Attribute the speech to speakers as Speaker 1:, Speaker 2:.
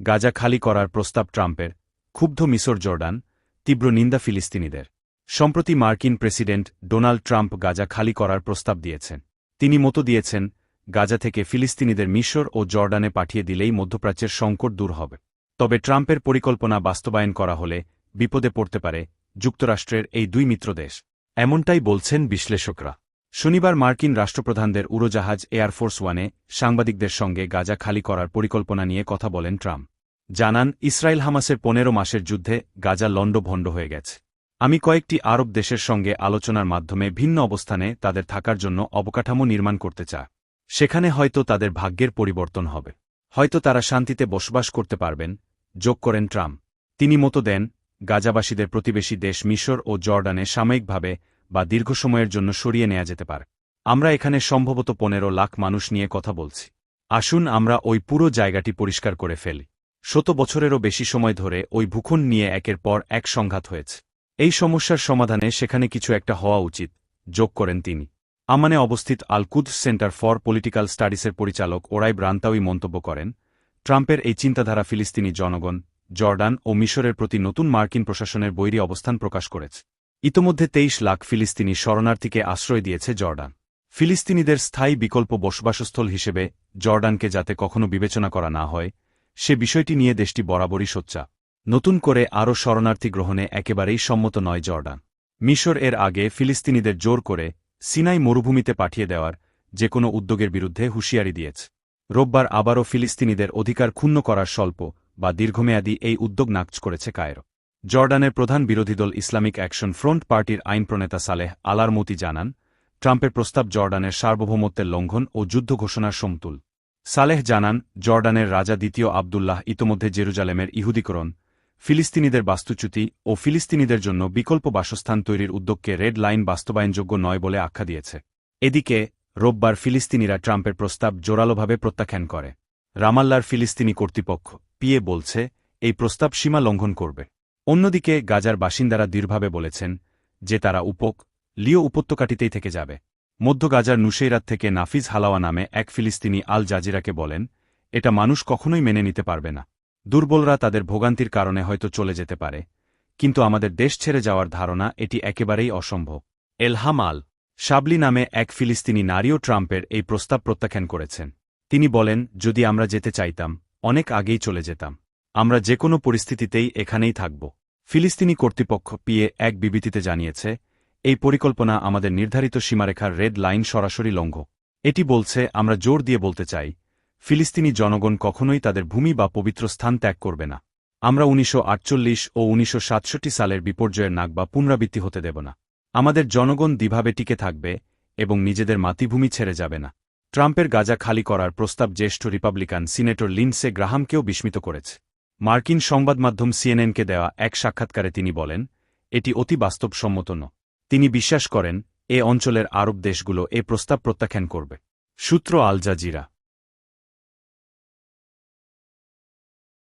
Speaker 1: গাজা খালি করার প্রস্তাব ট্রাম্পের, ক্ষুব্ধ মিসর জর্ডান, তীব্র নিন্দা ফিলিস্তিনিদের। সম্প্রতি মার্কিন প্রেসিডেন্ট ডোনাল্ড ট্রাম্প গাজা খালি করার প্রস্তাব দিয়েছেন। তিনি মতো দিয়েছেন, গাজা থেকে ফিলিস্তিনিদের মিশর ও জর্ডানে পাঠিয়ে দিলেই মধ্যপ্রাচ্যের সংকট দূর হবে। তবে ট্রাম্পের পরিকল্পনা বাস্তবায়ন করা হলে বিপদে পড়তে পারে যুক্তরাষ্ট্রের এই দুই মিত্র দেশ। এমনটাই বলছেন বিশ্লেষকরা। শনিবার মার্কিন রাষ্ট্রপ্রধানদের উড়োজাহাজ এয়ারফোর্স ওয়ানে সাংবাদিকদের সঙ্গে গাজা খালি করার পরিকল্পনা নিয়ে কথা বলেন ট্রাম্প। জানান, ইসরায়েল হামাসের পনেরো মাসের যুদ্ধে গাজা লণ্ডভণ্ড হয়ে গেছে। আমি কয়েকটি আরব দেশের সঙ্গে আলোচনার মাধ্যমে ভিন্ন অবস্থানে তাদের থাকার জন্য অবকাঠামো নির্মাণ করতে চা সেখানে হয়তো তাদের ভাগ্যের পরিবর্তন হবে। হয়তো তারা শান্তিতে বসবাস করতে পারবেন। যোগ করেন ট্রাম্প। তিনি মতো দেন, গাজাবাসীদের প্রতিবেশী দেশ মিশর ও জর্ডানে সাময়িকভাবে বা দীর্ঘ সময়ের জন্য সরিয়ে নেওয়া যেতে পারে। আমরা এখানে সম্ভবত পনেরো লাখ মানুষ নিয়ে কথা বলছি। আসুন আমরা ওই পুরো জায়গাটি পরিষ্কার করে ফেলি। শত বছরেরও বেশি সময় ধরে ওই ভূখণ্ড নিয়ে একের পর এক সংঘাত হয়েছে। এই সমস্যার সমাধানে সেখানে কিছু একটা হওয়া উচিত, যোগ করেন তিনি। আমানে অবস্থিত Al Quds centre for political স্টাডিসের পরিচালক ওরাই ব্রান্তাউই মন্তব্য করেন, ট্রাম্পের এই চিন্তাধারা ফিলিস্তিনি জনগণ, জর্ডান ও মিশরের প্রতি নতুন মার্কিন প্রশাসনের বৈরী অবস্থান প্রকাশ করেছে। ইতোমধ্যে তেইশ লাখ ফিলিস্তিনি শরণার্থীকে আশ্রয় দিয়েছে জর্ডান। ফিলিস্তিনিদের স্থায়ী বিকল্প বসবাসস্থল হিসেবে জর্ডানকে যাতে কখনো বিবেচনা করা না হয়, সে বিষয়টি নিয়ে দেশটি বরাবরই সোচ্চা নতুন করে আরও শরণার্থী গ্রহণে একেবারেই সম্মত নয় জর্ডান। মিশর এর আগে ফিলিস্তিনিদের জোর করে সিনাই মরুভূমিতে পাঠিয়ে দেওয়ার যে কোনো উদ্যোগের বিরুদ্ধে হুঁশিয়ারি দিয়েছে। রোববার আবারও ফিলিস্তিনিদের অধিকার ক্ষুণ্ণ করার স্বল্প বা দীর্ঘমেয়াদী এই উদ্যোগ নাকচ করেছে কায়রো। জর্ডানের প্রধান বিরোধী দল ইসলামিক অ্যাকশন ফ্রন্ট পার্টির আইন প্রণেতা সালেহ আলারমতি জানান, ট্রাম্পের প্রস্তাব জর্ডানের সার্বভৌমত্বের লঙ্ঘন ও যুদ্ধ ঘোষণার সমতুল। সালেহ জানান, জর্ডানের রাজা দ্বিতীয় আবদুল্লাহ ইতোমধ্যে জেরুজালেমের ইহুদিকরণ, ফিলিস্তিনিদের বাস্তুচ্যুতি ও ফিলিস্তিনিদের জন্য বিকল্প বাসস্থান তৈরির উদ্যোগকে রেড লাইন বাস্তবায়নযোগ্য নয় বলে আখ্যা দিয়েছে। এদিকে, রোববার ফিলিস্তিনিরা ট্রাম্পের প্রস্তাব জোরালোভাবে প্রত্যাখ্যান করে। রামাল্লার ফিলিস্তিনি কর্তৃপক্ষ, পিএ বলছে, এই প্রস্তাব সীমা লঙ্ঘন করবে। অন্যদিকে গাজার বাসিন্দারা দৃঢ়ভাবে বলেছেন যে তারা উপক, লিও উপত্যকাটিতেই থেকে যাবে। মধ্য গাজার নুসেইরাত থেকে নাফিজ হালাওয়া নামে এক ফিলিস্তিনি আল জাজিরাকে বলেন, এটা মানুষ কখনোই মেনে নিতে পারবে না। দুর্বলরা তাদের ভোগান্তির কারণে হয়তো চলে যেতে পারে। কিন্তু আমাদের দেশ ছেড়ে যাওয়ার ধারণা এটি একেবারেই অসম্ভব। এলহাম আল শাবলি নামে এক ফিলিস্তিনি নারীও ট্রাম্পের এই প্রস্তাব প্রত্যাখ্যান করেছেন। তিনি বলেন, যদি আমরা যেতে চাইতাম, অনেক আগেই চলে যেতাম। আমরা যে কোনো পরিস্থিতিতেই এখানেই থাকব। ফিলিস্তিনি কর্তৃপক্ষ পিএ এক বিবৃতিতে জানিয়েছে, এই পরিকল্পনা আমাদের নির্ধারিত সীমারেখার রেড লাইন সরাসরি লঙ্ঘ। এটি বলছে, আমরা জোর দিয়ে বলতে চাই, ফিলিস্তিনি জনগণ কখনোই তাদের ভূমি বা পবিত্র স্থান ত্যাগ করবে না। আমরা উনিশশো আটচল্লিশ ও উনিশশো সাতষট্টি সালের বিপর্যয়ের নাক বা পুনরাবৃত্তি হতে দেব না। আমাদের জনগণ দ্বিভাবে টিকে থাকবে এবং নিজেদের মাতৃভূমি ছেড়ে যাবে না। ট্রাম্পের গাজা খালি করার প্রস্তাব জ্যেষ্ঠ রিপাবলিকান সিনেটর লিন্সে গ্রাহামকেও বিস্মিত করেছে। মার্কিন সংবাদ মাধ্যম সিএনএনকে দেওয়া এক সাক্ষাৎকারে তিনি বলেন, এটি অতি বাস্তবসম্মত ন তিনি বিশ্বাস করেন, এ অঞ্চলের আরব দেশগুলো এ প্রস্তাব প্রত্যাখ্যান করবে। সূত্র আল জাজিরা